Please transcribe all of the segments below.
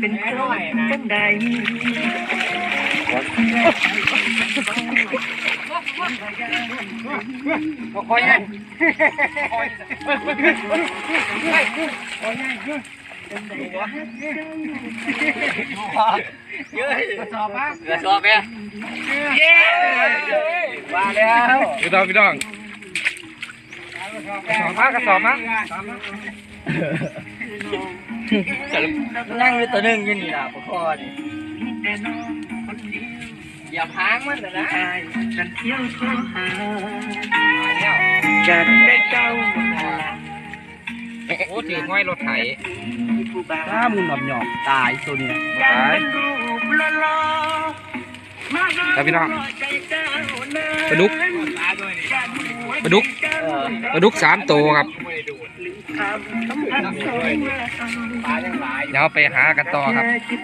เป็นคนจังใดคอยไงเยอะกระสอบปะเกือบสอบเนี่ยเย้มาแล้วพี่น้องพี่น้องสอบมากระสอบมะนั่งอยู่ตัวหนึ่งอยู่นี่ล่ะปกคอนี่อย่าพางมันนะนะอายกันเที่ยวโทรหามาแล้วจะได้เจ้าโอ้ถือห้อยรถไถผู้บ่าวถ้ามึงหนอบหยอกตายตัวนี้อยากเป็นรูปหล่อๆมาครับพี่น้องใจเจ้าเนินปลาดุกปลาดุกปลาดุกสามตัวครับ เราปลายังหลายเดี๋ยวไปหากันต่อครับแค่คิด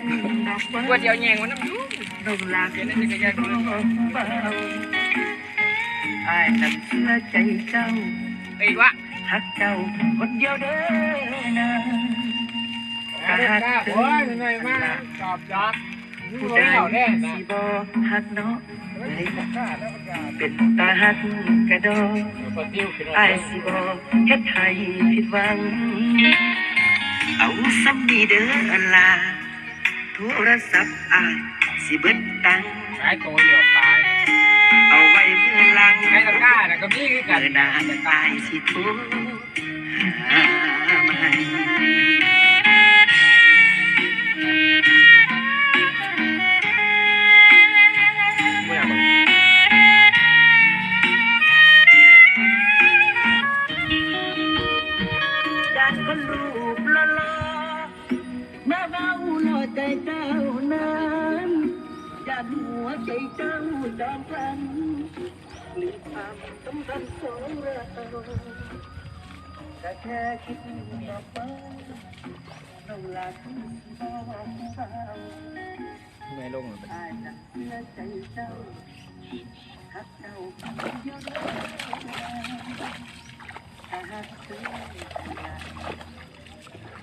ดอกตัวไม้เดียวแยงมันน้ำดอกลาเป็นจักรยานของเบาอายนั้นเชื่อใจเจ้าไอ้วะฮักเจ้าคนเดียวเด้อนะกระสอบโอ้ยยังไงมาจอบจอบ ผู้ใดสิบ่ฮักเนาะกล้าแล้วกล้าเป็นตาฮักกระโดดปติ้วขึ้นอาสิบ่เฮ็ดให้ผิดหวัง เอาซ้ำนี่เด้ออันลาโทรศัพท์อายสิเบิดตังค์หายตัวเดียวตายเอาไว้เมื่อหลังใครตะกร้าน่ะก็มีคือกัเมื่นอหนาอายสิทร เจ้านั้นด้านหัวใจเจ้าจอมพลันหรือความสัมพันธ์ของเราก็แค่คิดดอกไม้เราลาที่พ่อเศร้าไม่ลงเลยอายจะเชื่อใจเจ้าหักเจ้าเดียวเด้อถ้าหักเธอผู้ใดสิบ่หักน้อง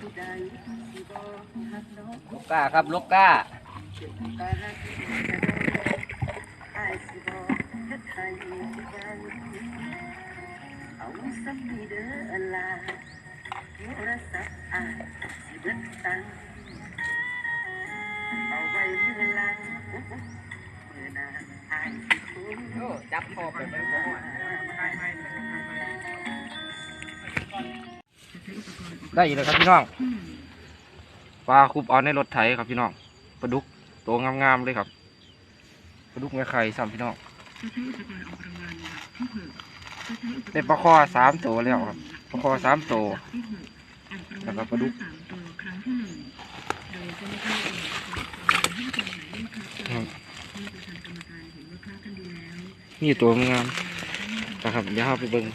ลูกก้าครับลูกก้าโอ้จับคอไปเป็นบ่อน ได้อีกแล้วครับพี่น้องปลาคุบเอาในรถไถครับพี่น้องปลาดุกตัวงามๆเลยครับปลาดุกแม่ไข่สามพี่น้องได้ปลาคอสามตัวแล้วครับปลาคอสามตัวแล้วก็ปลาดุกครับนี่ตัวงามนะครับเดี๋ยวเราไปเบิ่ง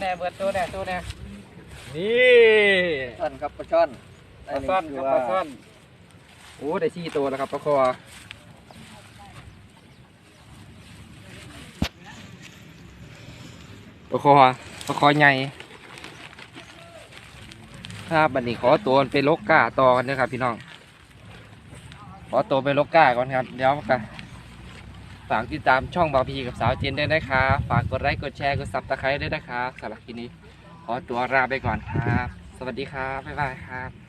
แน่เบิดตัวแน่ตัวแน่นี่ช่อนครับปลาช่อนปลาซ่อนครับปลาซ่อนโอ้ได้สี่ตัวแล้วครับปลาคอปลาคอปลาคอใหญ่ครับบัดนี้ขอตัวไปลกก้าต่อกันนะครับพี่น้องขอตัวไปลกก้าก่อนครับเดี๋ยวกัน ฝากติดตามช่องบาพีกับสาวเจนด้วยนะคะฝากกดไลค์กดแชร์กดซับสไครต์ด้วยนะคะสำหรับคลิปนี้ ขอตัวลาไปก่อนครับ สวัสดีครับ บ๊ายบายครับ